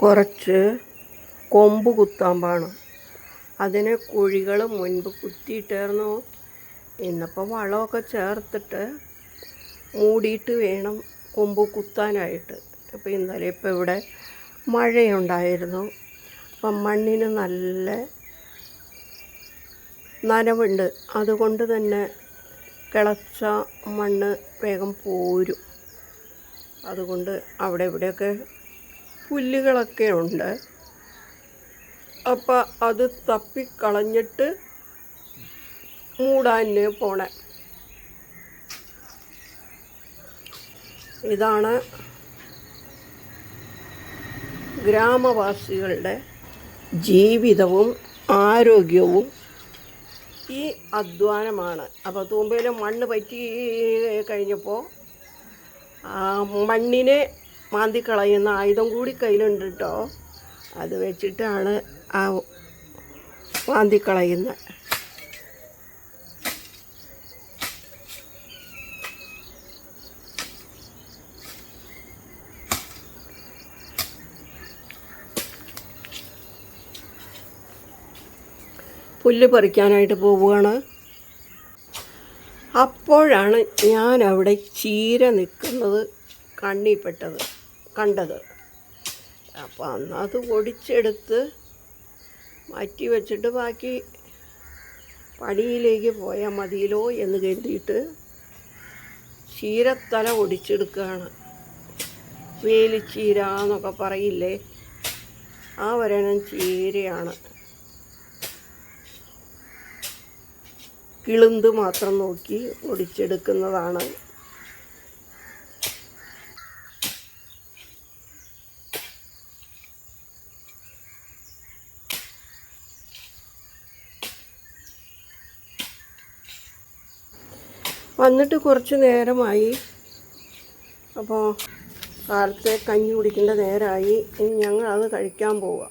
കുറച്ച് കൊമ്പ് കുത്താമ്പാണ് അതിനെ കുഴികൾ മുൻപ് കുത്തിയിട്ടായിരുന്നു. ഇന്നിപ്പോൾ വളമൊക്കെ ചേർത്തിട്ട് മൂടിയിട്ട് വേണം കൊമ്പ് കുത്താനായിട്ട്. അപ്പോൾ ഇന്നലെ ഇപ്പോൾ ഇവിടെ മഴയുണ്ടായിരുന്നു. അപ്പം മണ്ണിന് നല്ല നനവുണ്ട്. അതുകൊണ്ട് തന്നെ കിളച്ച മണ്ണ് വേഗം പോരും. അതുകൊണ്ട് അവിടെ ഇവിടെയൊക്കെ പുല്ലുകളൊക്കെ ഉണ്ട്. അപ്പം അത് തപ്പിക്കളഞ്ഞിട്ട് മൂടാന് പോണേ. ഇതാണ് ഗ്രാമവാസികളുടെ ജീവിതവും ആരോഗ്യവും. ഈ അധ്വാനമാണ്. അപ്പോൾ തൂമ്പയിൽ മണ്ണ് പറ്റി കഴിഞ്ഞപ്പോൾ മണ്ണിനെ മാന്തി കളയുന്ന ആയുധം കൂടി കയ്യിലുണ്ട് കേട്ടോ അത് വെച്ചിട്ടാണ് ആ മാന്തി കളയുന്നത് പുല്ല് പറിക്കാനായിട്ട് പോവുകയാണ്. അപ്പോഴാണ് ഞാൻ അവിടെ ചീര നിൽക്കുന്നത് കണ്ണിപ്പെട്ടത് കണ്ടത്. അപ്പോൾ അന്ന് അത് ഒടിച്ചെടുത്ത് മാറ്റി വെച്ചിട്ട് ബാക്കി പണിയിലേക്ക് പോയാൽ മതിയല്ലോ എന്ന് കരുതിയിട്ട് ചീരത്തല ഒടിച്ചെടുക്കുകയാണ് വേലിച്ചീര എന്നൊക്കെ പറയില്ലേ? ആ വരണം ചീരയാണ്. കിളുന്ത് മാത്രം നോക്കി ഒടിച്ചെടുക്കുന്നതാണ് വന്നിട്ട് കുറച്ച് നേരമായി. അപ്പോൾ കാലത്തെ കഞ്ഞി കുടിക്കേണ്ട നേരമായി ഇനി ഞങ്ങൾ അത് കഴിക്കാൻ പോവുക